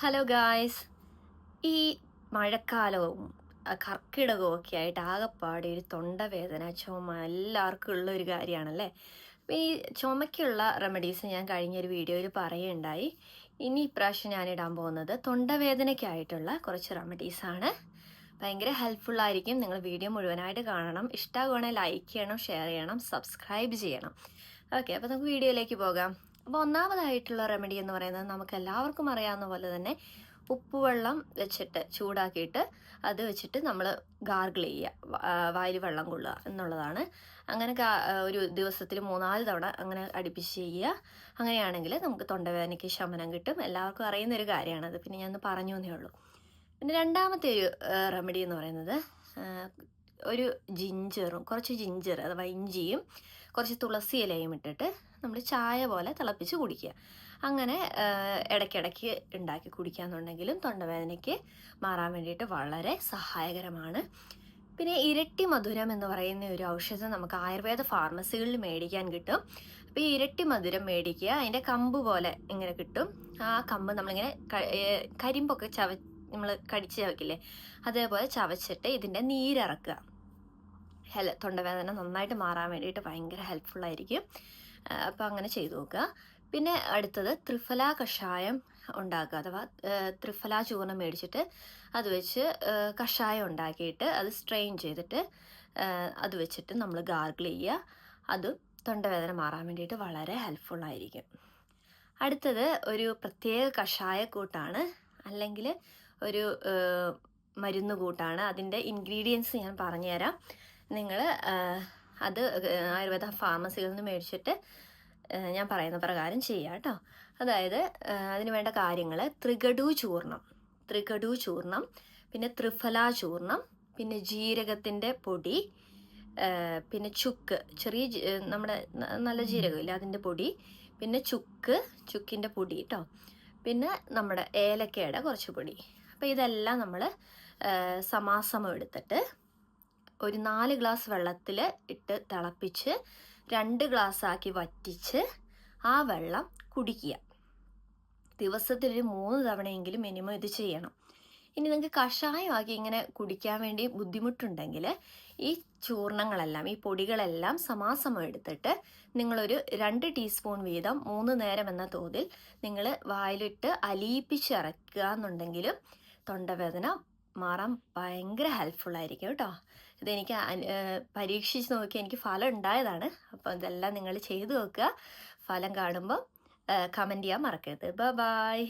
Hello guys ഈ മഴക്കാലവും കർക്കിടകവും ഒക്കെ ആയിട്ട് ആകെപ്പാടെ ഒരു തൊണ്ടവേദന ചുമ എല്ലാവർക്കും ഉള്ള ഒരു കാര്യമാണല്ലേ? ഈ ചുമയ്ക്കുള്ള റെമഡീസ് ഞാൻ കഴിഞ്ഞൊരു വീഡിയോയിൽ പറയുകയുണ്ടായി. ഇനി ഇപ്രാവശ്യം ഞാൻ ഇടാൻ പോകുന്നത് തൊണ്ടവേദനയ്ക്കായിട്ടുള്ള കുറച്ച് റെമഡീസാണ് ഭയങ്കര ആയിരിക്കും. നിങ്ങൾ വീഡിയോ മുഴുവനായിട്ട് കാണണം. ഇഷ്ടമാകുവാണെങ്കിൽ ലൈക്ക് ചെയ്യണം ഷെയർ ചെയ്യണം സബ്സ്ക്രൈബ് ചെയ്യണം. ഓക്കെ അപ്പോൾ നമുക്ക് വീഡിയോയിലേക്ക് പോകാം. അപ്പോൾ ഒന്നാമതായിട്ടുള്ള റെമഡി എന്ന് പറയുന്നത് നമുക്ക് എല്ലാവർക്കും അറിയാവുന്ന പോലെ തന്നെ ഉപ്പുവെള്ളം വെച്ചിട്ട് ചൂടാക്കിയിട്ട് അത് വെച്ചിട്ട് നമ്മൾ ഗാർഗിൾ ചെയ്യുക. വായിൽ വെള്ളം കൊള്ളുക എന്നുള്ളതാണ്. അങ്ങനെ ഒരു ദിവസത്തിൽ മൂന്നാൽ തവണ അങ്ങനെ അടുപ്പിച്ച് ചെയ്യുക. അങ്ങനെയാണെങ്കിൽ നമുക്ക് തൊണ്ടവേദനയ്ക്ക് ശമനം കിട്ടും. എല്ലാവർക്കും അറിയുന്ന ഒരു അത്. പിന്നെ ഞാൻ പറഞ്ഞു എന്നേ ഉള്ളൂ. പിന്നെ രണ്ടാമത്തെ ഒരു റെമഡി എന്ന് പറയുന്നത് ഒരു ജിഞ്ചറും കുറച്ച് ജിഞ്ചർ അഥവാ ഇഞ്ചിയും കുറച്ച് തുളസി ഇലയും ഇട്ടിട്ട് നമ്മൾ ചായ പോലെ തിളപ്പിച്ച് കുടിക്കുക. അങ്ങനെ ഇടയ്ക്കിടയ്ക്ക് ഉണ്ടാക്കി കുടിക്കാന്നുണ്ടെങ്കിലും തൊണ്ടവേദനയ്ക്ക് മാറാൻ വേണ്ടിയിട്ട് വളരെ സഹായകരമാണ്. പിന്നെ ഇരട്ടി മധുരം എന്ന് പറയുന്ന ഒരു ഔഷധം നമുക്ക് ആയുർവേദ ഫാർമസികളിൽ മേടിക്കാൻ കിട്ടും. അപ്പോൾ ഈ ഇരട്ടി മധുരം മേടിക്കുക അതിന്റെ കമ്പ് പോലെ ഇങ്ങനെ കിട്ടും. ആ കമ്പ് നമ്മളിങ്ങനെ കരിമ്പൊക്കെ ചവ നമ്മൾ കടിച്ച് ചവയ്ക്കില്ലേ? അതേപോലെ ചവച്ചിട്ട് ഇതിന്റെ നീരിറക്കുക. ഹെൽ തൊണ്ടവേദന നന്നായിട്ട് മാറാൻ വേണ്ടിയിട്ട് ഭയങ്കര ഹെൽപ്ഫുള്ളായിരിക്കും അപ്പോൾ അങ്ങനെ ചെയ്തു നോക്കുക. പിന്നെ അടുത്തത് ത്രിഫല കഷായം ഉണ്ടാക്കുക അഥവാ ത്രിഫല ചൂർണം മേടിച്ചിട്ട് അത് വെച്ച് കഷായം ഉണ്ടാക്കിയിട്ട് അത് സ്ട്രെയിൻ ചെയ്തിട്ട് അത് വെച്ചിട്ട് നമ്മൾ ഗാർഗിൾ ചെയ്യുക. അത് തൊണ്ടവേദന മാറാൻ വേണ്ടിയിട്ട് വളരെ ഹെൽപ്ഫുള്ളായിരിക്കും അടുത്തത് ഒരു പ്രത്യേക കഷായക്കൂട്ടാണ്. അല്ലെങ്കിൽ ഒരു മരുന്ന് കൂട്ടാണ് അതിന്റെ ഇൻഗ്രീഡിയൻസ് ഞാൻ പറഞ്ഞുതരാം. നിങ്ങൾ അത് ആയുർവേദ ഫാർമസികളിൽ നിന്ന് മേടിച്ചിട്ട് ഞാൻ പറയുന്ന പ്രകാരം ചെയ്യുക കേട്ടോ. അതായത് അതിന് വേണ്ട കാര്യങ്ങൾ ത്രികടു ചൂർണം. ത്രികടു ചൂർണം പിന്നെ ത്രിഫല ചൂർണം പിന്നെ ജീരകത്തിന്റെ പൊടി പിന്നെ ചുക്ക്. ചെറിയ നമ്മുടെ നല്ല ജീരകമില്ല അതിന്റെ പൊടി പിന്നെ ചുക്ക് ചുക്കിന്റെ പൊടി കേട്ടോ. പിന്നെ നമ്മുടെ ഏലക്കയുടെ കുറച്ച് പൊടി. അപ്പോൾ ഇതെല്ലാം നമ്മൾ സമാസമം എടുത്തിട്ട് ഒരു നാല് ഗ്ലാസ് വെള്ളത്തിൽ ഇട്ട് തിളപ്പിച്ച് രണ്ട് ഗ്ലാസ് ആക്കി വറ്റിച്ച് ആ വെള്ളം കുടിക്കുക. ദിവസത്തിൽ ഒരു മൂന്ന് തവണയെങ്കിലും മിനിമം ഇത് ചെയ്യണം. ഇനി നിങ്ങൾക്ക് കഷായമാക്കി ഇങ്ങനെ കുടിക്കാൻ വേണ്ടി ബുദ്ധിമുട്ടുണ്ടെങ്കിൽ ഈ ചൂർണങ്ങളെല്ലാം ഈ പൊടികളെല്ലാം സമാസമം എടുത്തിട്ട് നിങ്ങളൊരു രണ്ട് ടീസ്പൂൺ വീതം മൂന്ന് നേരം എന്ന തോതിൽ നിങ്ങൾ വായിലിട്ട് അലിയിപ്പിച്ചിറക്കുക എന്നുണ്ടെങ്കിലും തൊണ്ടവേദന മാറാൻ ഭയങ്കര ഹെൽപ്ഫുൾ ആയിരിക്കും കേട്ടോ. ഇതെനിക്ക് പരീക്ഷിച്ച് നോക്കി എനിക്ക് ഫലം ഉണ്ടായതാണ്. അപ്പോൾ ഇതെല്ലാം നിങ്ങൾ ചെയ്തു നോക്കുക. ഫലം കാണുമ്പോൾ കമന്റ് ചെയ്യാൻ മറക്കരുത്. ബൈ